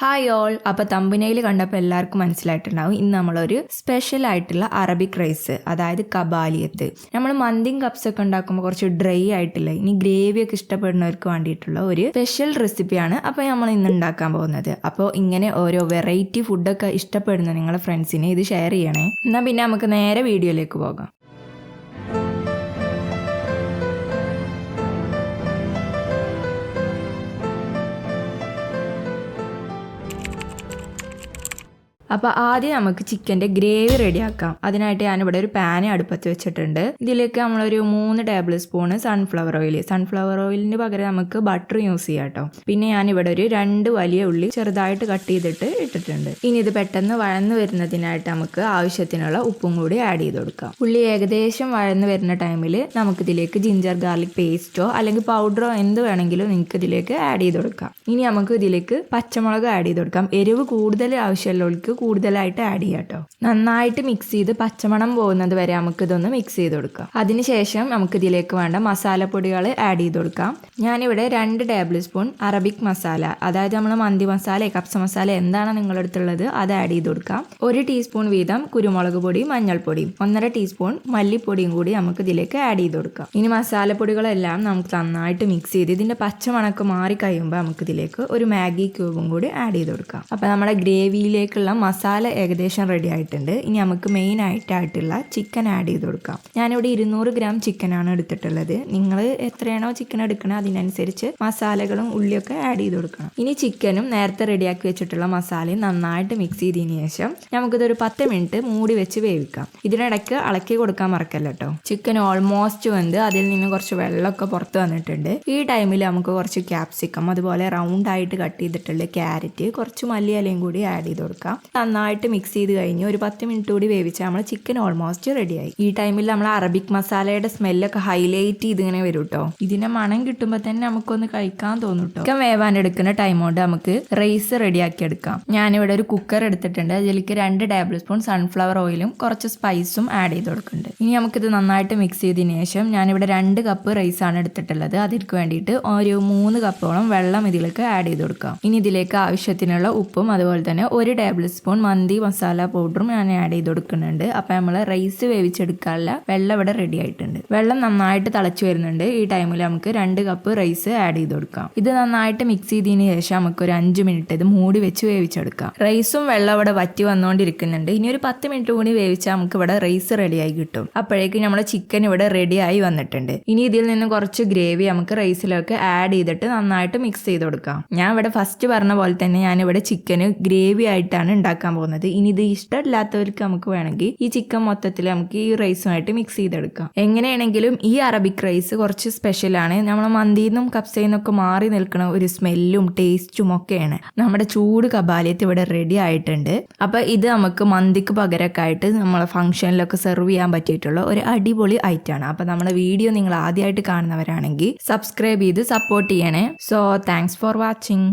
Hi all അപ്പോൾ തമ്പനയിൽ കണ്ടപ്പോൾ എല്ലാവർക്കും മനസ്സിലായിട്ടുണ്ടാവും. ഇന്ന് നമ്മളൊരു സ്പെഷ്യൽ ആയിട്ടുള്ള അറബിക് റൈസ് അതായത് കബാലിയത്ത്. നമ്മൾ മന്തിയും കപ്സൊക്കെ ഉണ്ടാക്കുമ്പോൾ കുറച്ച് ഡ്രൈ ആയിട്ടുള്ള ഇനി ഗ്രേവി ഒക്കെ ഇഷ്ടപ്പെടുന്നവർക്ക് വേണ്ടിയിട്ടുള്ള ഒരു സ്പെഷ്യൽ റെസിപ്പിയാണ് അപ്പോൾ നമ്മൾ ഇന്ന് ഉണ്ടാക്കാൻ പോകുന്നത്. അപ്പോൾ ഇങ്ങനെ ഓരോ വെറൈറ്റി ഫുഡൊക്കെ ഇഷ്ടപ്പെടുന്ന നിങ്ങളുടെ ഫ്രണ്ട്സിനെ ഇത് ഷെയർ ചെയ്യണേ. എന്നാൽ പിന്നെ നമുക്ക് നേരെ വീഡിയോയിലേക്ക് പോകാം. അപ്പോൾ ആദ്യം നമുക്ക് ചിക്കന്റെ ഗ്രേവി റെഡിയാക്കാം. അതിനായിട്ട് ഞാനിവിടെ ഒരു പാൻ അടുപ്പത്ത് വെച്ചിട്ടുണ്ട്. ഇതിലേക്ക് നമ്മളൊരു മൂന്ന് tablespoon sunflower oil sunflower ഓയിലിന് പകരം നമുക്ക് ബട്ടർ യൂസ് ചെയ്യാം കേട്ടോ. പിന്നെ ഞാനിവിടെ ഒരു രണ്ട് വലിയ ഉള്ളി ചെറുതായിട്ട് കട്ട് ചെയ്തിട്ട് ഇട്ടിട്ടുണ്ട്. ഇനി ഇത് പെട്ടെന്ന് വഴന്നു വരുന്നതിനായിട്ട് നമുക്ക് ആവശ്യത്തിനുള്ള ഉപ്പും കൂടി ആഡ് ചെയ്ത് കൊടുക്കാം. ഉള്ളി ഏകദേശം വഴന്നു വരുന്ന ടൈമിൽ നമുക്ക് ഇതിലേക്ക് ജിഞ്ചർ ഗാർലിക് പേസ്റ്റോ അല്ലെങ്കിൽ പൗഡറോ എന്ത് വേണമെങ്കിലും നിങ്ങൾക്ക് ഇതിലേക്ക് ആഡ് ചെയ്ത് കൊടുക്കാം. ഇനി നമുക്ക് ഇതിലേക്ക് പച്ചമുളക് ആഡ് ചെയ്ത് കൊടുക്കാം. എരിവ് കൂടുതൽ ആവശ്യമുള്ളവർക്ക് കൂടുതലായിട്ട് ആഡ് ചെയ്യാം കേട്ടോ നന്നായിട്ട് മിക്സ് ചെയ്ത് പച്ചമണം പോകുന്നത് വരെ നമുക്ക് ഇതൊന്ന് മിക്സ് ചെയ്ത് കൊടുക്കാം. അതിനുശേഷം നമുക്ക് ഇതിലേക്ക് വേണ്ട മസാലപ്പൊടികൾ ആഡ് ചെയ്ത് കൊടുക്കാം. ഞാനിവിടെ രണ്ട് ടേബിൾ സ്പൂൺ അറബിക് മസാല അതായത് നമ്മൾ മന്തി മസാല കപ്സ മസാല എന്താണ് നിങ്ങളുടെ അടുത്തുള്ളത് അത് ആഡ് ചെയ്ത് കൊടുക്കാം. ഒരു ടീസ്പൂൺ വീതം കുരുമുളക് പൊടി മഞ്ഞൾപ്പൊടിയും ഒന്നര ടീസ്പൂൺ മല്ലിപ്പൊടിയും കൂടി നമുക്ക് ഇതിലേക്ക് ആഡ് ചെയ്ത് കൊടുക്കാം. ഇനി മസാലപ്പൊടികളെല്ലാം നമുക്ക് നന്നായിട്ട് മിക്സ് ചെയ്ത് ഇതിന്റെ പച്ചമണക്ക് മാറി കഴിയുമ്പോൾ നമുക്ക് ഇതിലേക്ക് ഒരു മാഗി ക്യൂബും കൂടി ആഡ് ചെയ്ത് കൊടുക്കാം. അപ്പോൾ നമ്മുടെ ഗ്രേവിയിലേക്കുള്ള മസാല ഏകദേശം റെഡി ആയിട്ടുണ്ട്. ഇനി നമുക്ക് മെയിൻ ആയിട്ടായിട്ടുള്ള ചിക്കൻ ആഡ് ചെയ്ത് കൊടുക്കാം. ഞാനിവിടെ ഇരുന്നൂറ് ഗ്രാം ചിക്കനാണ് എടുത്തിട്ടുള്ളത്. നിങ്ങൾ എത്രയാണോ ചിക്കൻ എടുക്കണത് അതിനനുസരിച്ച് മസാലകളും ഉള്ളിയൊക്കെ ആഡ് ചെയ്ത് കൊടുക്കണം. ഇനി ചിക്കനും നേരത്തെ റെഡിയാക്കി വെച്ചിട്ടുള്ള മസാലയും നന്നായിട്ട് മിക്സ് ചെയ്തതിന് ശേഷം നമുക്കിതൊരു പത്ത് മിനിറ്റ് മൂടി വെച്ച് വേവിക്കാം. ഇതിനിടയ്ക്ക് ഇളക്കി കൊടുക്കാൻ മറക്കല്ല കേട്ടോ ചിക്കൻ ഓൾമോസ്റ്റ് വന്ന് അതിൽ നിന്ന് കുറച്ച് വെള്ളമൊക്കെ പുറത്ത് വന്നിട്ടുണ്ട്. ഈ ടൈമിൽ നമുക്ക് കുറച്ച് ക്യാപ്സിക്കം അതുപോലെ റൗണ്ട് ആയിട്ട് കട്ട് ചെയ്തിട്ടുള്ള ക്യാരറ്റ് കുറച്ച് മല്ലിയിലയും കൂടി ആഡ് ചെയ്ത് കൊടുക്കാം. നന്നായിട്ട് മിക്സ് ചെയ്ത് കഴിഞ്ഞ് ഒരു പത്ത് മിനിറ്റ് കൂടി വേവിച്ചാൽ നമ്മൾ ചിക്കൻ ഓൾമോസ്റ്റ് റെഡിയായി ഈ ടൈമിൽ നമ്മൾ അറബിക് മസാലയുടെ സ്മെല്ലൊക്കെ ഹൈലൈറ്റ് ചെയ്ത് ഇങ്ങനെ വരും കേട്ടോ ഇതിന്റെ മണം കിട്ടുമ്പോൾ തന്നെ നമുക്കൊന്ന് കഴിക്കാൻ തോന്നും കേട്ടോ ചിക്കൻ വേവാൻ എടുക്കുന്ന ടൈം കൊണ്ട് നമുക്ക് റൈസ് റെഡിയാക്കി എടുക്കാം. ഞാനിവിടെ ഒരു കുക്കർ എടുത്തിട്ടുണ്ട്. അതിലേക്ക് രണ്ട് ടേബിൾ സ്പൂൺ സൺഫ്ലവർ ഓയിലും കുറച്ച് സ്പൈസും ആഡ് ചെയ്ത് കൊടുക്കുന്നുണ്ട്. ഇനി നമുക്കിത് നന്നായിട്ട് മിക്സ് ചെയ്തതിന് ശേഷം ഞാനിവിടെ രണ്ട് കപ്പ് റൈസ് ആണ് എടുത്തിട്ടുള്ളത്. അതിലേക്ക് വേണ്ടിയിട്ട് ഒരു മൂന്ന് കപ്പോളം വെള്ളം ഇതിലേക്ക് ആഡ് ചെയ്ത് കൊടുക്കാം. ഇനി ഇതിലേക്ക് ആവശ്യത്തിനുള്ള ഉപ്പും അതുപോലെ തന്നെ ഒരു ടേബിൾ സ്പൂൺ മന്തി മസാല പൗഡറും ഞാൻ ആഡ് ചെയ്ത് കൊടുക്കുന്നുണ്ട് അപ്പം നമ്മൾ റൈസ് വേവിച്ചെടുക്കാനുള്ള വെള്ളം ഇവിടെ റെഡി ആയിട്ടുണ്ട്. വെള്ളം നന്നായിട്ട് തിളച്ചു വരുന്നുണ്ട്. ഈ ടൈമിൽ നമുക്ക് രണ്ട് കപ്പ് റൈസ് ആഡ് ചെയ്ത് കൊടുക്കാം ഇത് നന്നായിട്ട് മിക്സ് ചെയ്തതിന് ശേഷം നമുക്ക് ഒരു അഞ്ച് മിനിറ്റ് ഇത് മൂടി വെച്ച് വേവിച്ചെടുക്കാം. റൈസും വെള്ളം ഇവിടെ വറ്റി വന്നുകൊണ്ടിരിക്കുന്നുണ്ട് ഇനി ഒരു പത്ത് മിനിറ്റ് കൂടി വേവിച്ചാൽ നമുക്ക് ഇവിടെ റൈസ് റെഡിയായി കിട്ടും. അപ്പോഴേക്കും നമ്മുടെ ചിക്കൻ ഇവിടെ റെഡിയായി വന്നിട്ടുണ്ട്. ഇനി ഇതിൽ നിന്ന് കുറച്ച് ഗ്രേവി നമുക്ക് റൈസിലേക്ക് ആഡ് ചെയ്തിട്ട് നന്നായിട്ട് മിക്സ് ചെയ്ത് കൊടുക്കാം ഞാൻ ഇവിടെ ഫസ്റ്റ് പറഞ്ഞ പോലെ തന്നെ ഞാൻ ഇവിടെ ചിക്കന് ഗ്രേവി ആയിട്ടാണ് ഉണ്ടാക്കാൻ പോകുന്നത്. ഇനി ഇത് ഇഷ്ടമില്ലാത്തവർക്ക് നമുക്ക് വേണമെങ്കിൽ ഈ ചിക്കൻ മൊത്തത്തിൽ നമുക്ക് ഈ റൈസുമായിട്ട് മിക്സ് ചെയ്തെടുക്കാം. എങ്ങനെയാണെങ്കിലും ഈ അറബിക് റൈസ് കുറച്ച് സ്പെഷ്യലാണ് നമ്മൾ മന്തിയിൽ നിന്നും കപ്സയിൽ നിന്നൊക്കെ മാറി നിൽക്കുന്ന ഒരു സ്മെല്ലും ടേസ്റ്റും ഒക്കെയാണ്. നമ്മുടെ ചൂട് കബാലിയത്ത് ഇവിടെ റെഡി ആയിട്ടുണ്ട്. അപ്പൊ ഇത് നമുക്ക് മന്തിക്ക് പകരമൊക്കെ ആയിട്ട് നമ്മളെ ഫംഗ്ഷനിലൊക്കെ സെർവ് ചെയ്യാൻ പറ്റിയിട്ടുള്ള ഒരു അടിപൊളി ഐറ്റമാണ് അപ്പൊ നമ്മുടെ വീഡിയോ നിങ്ങൾ ആദ്യമായിട്ട് കാണുന്നവരാണെങ്കിൽ സബ്സ്ക്രൈബ് ചെയ്ത് സപ്പോർട്ട് ചെയ്യണേ. So thanks for watching